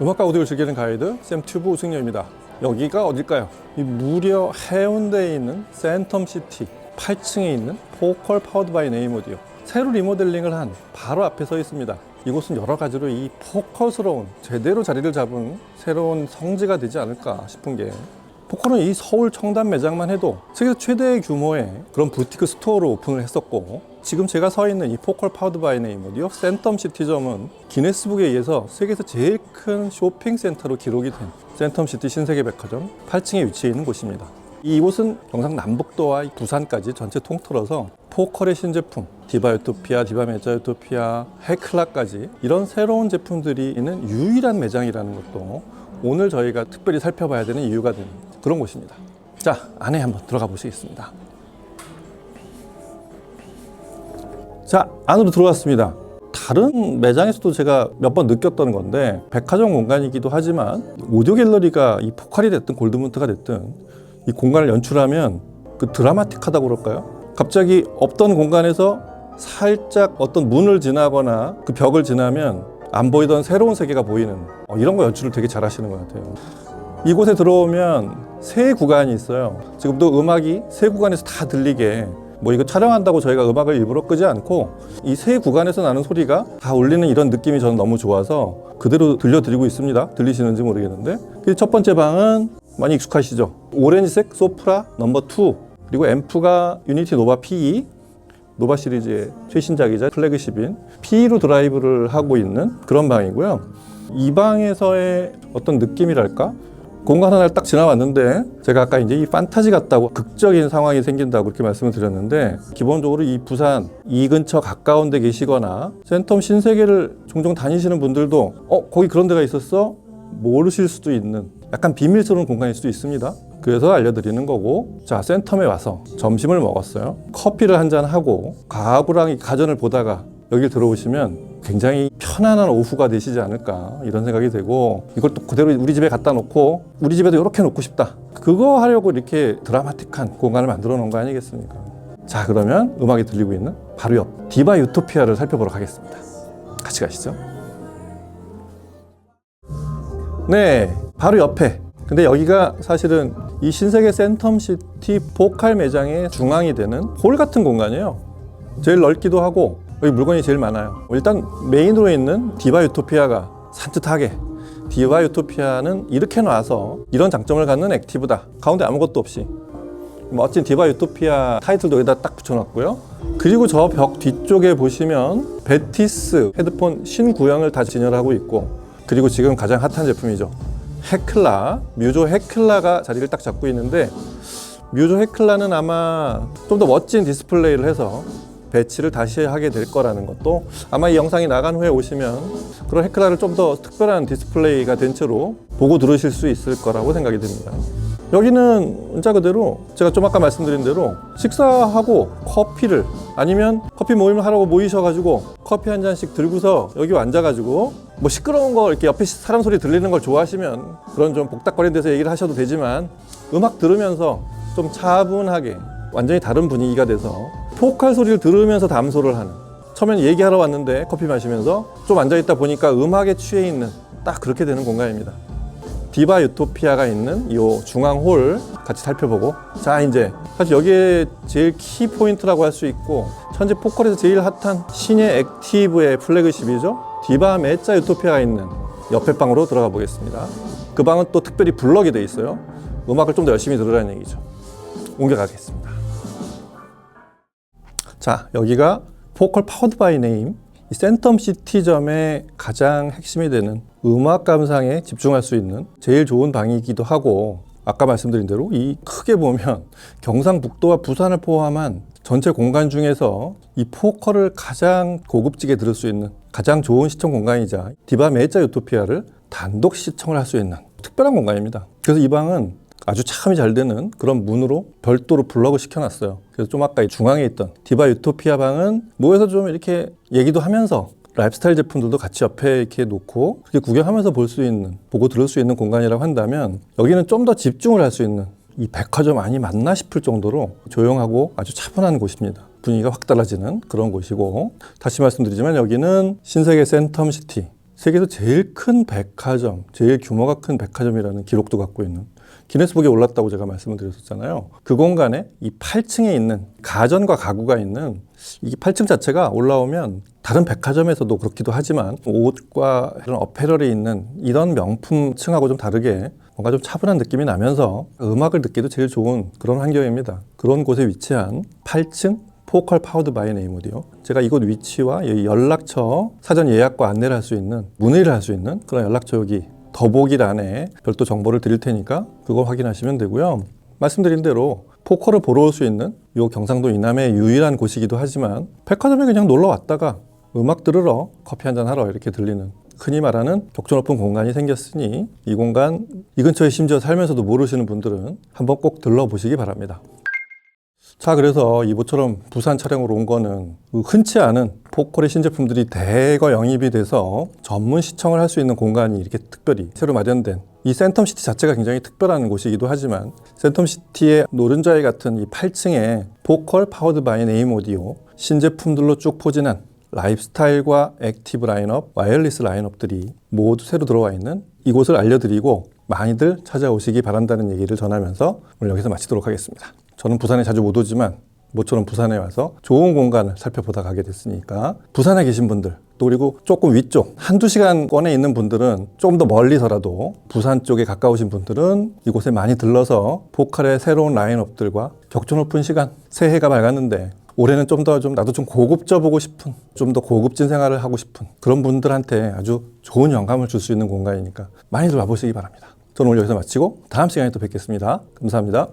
음악과 오디오를 즐기는 가이드 샘튜브 우승녀입니다. 여기가 어딜까요? 이 무려 해운대에 있는 센텀시티 8층에 있는 포컬 파워드 바이 네임 오디오 새로 리모델링을 한 바로 앞에 서 있습니다. 이곳은 여러 가지로 이 포컬스러운 제대로 자리를 잡은 새로운 성지가 되지 않을까 싶은 게 포컬은 이 서울 청담 매장만 해도 세계 최대의 규모의 그런 부티크 스토어로 오픈을 했었고 지금 제가 서 있는 이 포컬 파우드 바이 네임 오디오 센텀 시티점은 기네스북에 의해서 세계에서 제일 큰 쇼핑 센터로 기록이 된 센텀 시티 신세계 백화점 8층에 위치해 있는 곳입니다. 이곳은 경상 남북도와 부산까지 전체 통틀어서 포컬의 신제품, 디바 유토피아, 디바 메자 유토피아, 헤클라까지 이런 새로운 제품들이 있는 유일한 매장이라는 것도 오늘 저희가 특별히 살펴봐야 되는 이유가 되는 그런 곳입니다. 자, 안에 한번 들어가 보시겠습니다. 자, 안으로 들어왔습니다. 다른 매장에서도 제가 몇 번 느꼈던 건데 백화점 공간이기도 하지만 오디오 갤러리가 이 포칼이 됐든 골드문트가 됐든 이 공간을 연출하면 그 드라마틱하다고 그럴까요? 갑자기 없던 공간에서 살짝 어떤 문을 지나거나 그 벽을 지나면 안 보이던 새로운 세계가 보이는 어, 이런 거 연출을 되게 잘 하시는 것 같아요. 이곳에 들어오면 세 구간이 있어요. 지금도 음악이 세 구간에서 다 들리게 뭐 이거 촬영한다고 저희가 음악을 일부러 끄지 않고 이 세 구간에서 나는 소리가 다 울리는 이런 느낌이 저는 너무 좋아서 그대로 들려드리고 있습니다. 들리시는지 모르겠는데 그 첫 번째 방은 많이 익숙하시죠? 오렌지색 소프라 넘버 2 그리고 앰프가 유니티 노바 PE 노바 시리즈의 최신작이자 플래그십인 P로 드라이브를 하고 있는 그런 방이고요. 이 방에서의 어떤 느낌이랄까? 공간 하나를 딱 지나왔는데 제가 아까 이제 이 판타지 같다고 극적인 상황이 생긴다고 그렇게 말씀을 드렸는데 기본적으로 이 부산 이 근처 가까운 데 계시거나 센텀 신세계를 종종 다니시는 분들도 어 거기 그런 데가 있었어? 모르실 수도 있는 약간 비밀스러운 공간일 수도 있습니다. 그래서 알려드리는 거고 자 센텀에 와서 점심을 먹었어요. 커피를 한 잔 하고 가구랑 이 가전을 보다가 여기 들어오시면 굉장히 편안한 오후가 되시지 않을까 이런 생각이 되고 이걸 또 그대로 우리 집에 갖다 놓고 우리 집에도 이렇게 놓고 싶다. 그거 하려고 이렇게 드라마틱한 공간을 만들어 놓은 거 아니겠습니까? 자 그러면 음악이 들리고 있는 바로 옆 디바 유토피아를 살펴보러 가겠습니다. 같이 가시죠. 네 바로 옆에. 근데 여기가 사실은 이 신세계 센텀시티 포칼 매장의 중앙이 되는 홀 같은 공간이에요. 제일 넓기도 하고 여기 물건이 제일 많아요. 일단 메인으로 있는 디바 유토피아가 산뜻하게 디바 유토피아는 이렇게 놔서 이런 장점을 갖는 액티브다. 가운데 아무것도 없이 멋진 디바 유토피아 타이틀도 여기다 딱 붙여놨고요. 그리고 저 벽 뒤쪽에 보시면 베티스 헤드폰 신구형을 다 진열하고 있고 그리고 지금 가장 핫한 제품이죠. 헤클라, 뮤조 헤클라가 자리를 딱 잡고 있는데 뮤조 헤클라는 아마 좀 더 멋진 디스플레이를 해서 배치를 다시 하게 될 거라는 것도 아마 이 영상이 나간 후에 오시면 그런 헤클라를 좀 더 특별한 디스플레이가 된 채로 보고 들으실 수 있을 거라고 생각이 듭니다. 여기는 문자 그대로 제가 좀 아까 말씀드린 대로 식사하고 커피를 아니면 커피 모임을 하라고 모이셔가지고 커피 한 잔씩 들고서 여기 앉아가지고 뭐 시끄러운 거 이렇게 옆에 사람 소리 들리는 걸 좋아하시면 그런 좀 복닥거리는 데서 얘기를 하셔도 되지만 음악 들으면서 좀 차분하게 완전히 다른 분위기가 돼서 포칼 소리를 들으면서 담소를 하는. 처음엔 얘기하러 왔는데 커피 마시면서 좀 앉아있다 보니까 음악에 취해 있는 딱 그렇게 되는 공간입니다. 디바 유토피아가 있는 이 중앙 홀 같이 살펴보고. 자 이제 사실 여기에 제일 키 포인트라고 할 수 있고 현재 포컬에서 제일 핫한 신의 액티브의 플래그십이죠. 디바 메짜 유토피아가 있는 옆에 방으로 들어가 보겠습니다. 그 방은 또 특별히 블럭이 돼 있어요. 음악을 좀 더 열심히 들으라는 얘기죠. 옮겨가겠습니다 자, 여기가 포컬 파워드 바이 네임 이 센텀 시티점의 가장 핵심이 되는 음악 감상에 집중할 수 있는 제일 좋은 방이기도 하고 아까 말씀드린 대로 이 크게 보면 경상북도와 부산을 포함한 전체 공간 중에서 이 포컬을 가장 고급지게 들을 수 있는 가장 좋은 시청 공간이자 디바 메자 유토피아를 단독 시청을 할 수 있는 특별한 공간입니다. 그래서 이 방은 아주 참이 잘 되는 그런 문으로 별도로 블럭을 시켜놨어요. 그래서 좀 아까 이 중앙에 있던 디바 유토피아 방은 모여서 좀 이렇게 얘기도 하면서 라이프스타일 제품들도 같이 옆에 이렇게 놓고 그렇게 구경하면서 볼 수 있는 보고 들을 수 있는 공간이라고 한다면 여기는 좀 더 집중을 할 수 있는 이 백화점 아니 맞나 싶을 정도로 조용하고 아주 차분한 곳입니다. 분위기가 확 달라지는 그런 곳이고 다시 말씀드리지만 여기는 신세계 센텀시티 세계에서 제일 큰 백화점, 제일 규모가 큰 백화점이라는 기록도 갖고 있는 기네스북에 올랐다고 제가 말씀을 드렸었잖아요. 그 공간에 이 8층에 있는 가전과 가구가 있는 이 8층 자체가 올라오면 다른 백화점에서도 그렇기도 하지만 옷과 이런 어페럴이 있는 이런 명품 층하고 좀 다르게 뭔가 좀 차분한 느낌이 나면서 음악을 듣기도 제일 좋은 그런 환경입니다. 그런 곳에 위치한 8층 포컬 파우드 바이 오디오. 제가 이곳 위치와 이 연락처 사전 예약과 안내를 할 수 있는 문의를 할 수 있는 그런 연락처 여기 더보기란에 별도 정보를 드릴 테니까 그거 확인하시면 되고요. 말씀드린 대로 포커를 보러 올 수 있는 요 경상도 이남의 유일한 곳이기도 하지만 백화점에 그냥 놀러 왔다가 음악 들으러 커피 한잔 하러 이렇게 들리는 흔히 말하는 격조 높은 공간이 생겼으니 이 공간 이 근처에 심지어 살면서도 모르시는 분들은 한번 꼭 들러보시기 바랍니다. 자, 그래서 이모처럼 부산 촬영으로 온 거는 흔치 않은 포컬의 신제품들이 대거 영입이 돼서 전문 시청을 할 수 있는 공간이 이렇게 특별히 새로 마련된 이 센텀시티 자체가 굉장히 특별한 곳이기도 하지만 센텀시티의 노른자위 같은 이 8층에 포컬 파워드 바이 네임 오디오 신제품들로 쭉 포진한 라이프스타일과 액티브 라인업, 와이어리스 라인업들이 모두 새로 들어와 있는 이곳을 알려드리고 많이들 찾아오시기 바란다는 얘기를 전하면서 오늘 여기서 마치도록 하겠습니다. 저는 부산에 자주 못 오지만 모처럼 부산에 와서 좋은 공간을 살펴보다 가게 됐으니까 부산에 계신 분들 또 그리고 조금 위쪽 한두 시간권에 있는 분들은 조금 더 멀리서라도 부산 쪽에 가까우신 분들은 이곳에 많이 들러서 포칼의 새로운 라인업들과 격조 높은 시간 새해가 밝았는데 올해는 좀더좀 나도 좀 고급져 보고 싶은 좀 더 고급진 생활을 하고 싶은 그런 분들한테 아주 좋은 영감을 줄 수 있는 공간이니까 많이들 와보시기 바랍니다. 저는 오늘 여기서 마치고 다음 시간에 또 뵙겠습니다. 감사합니다.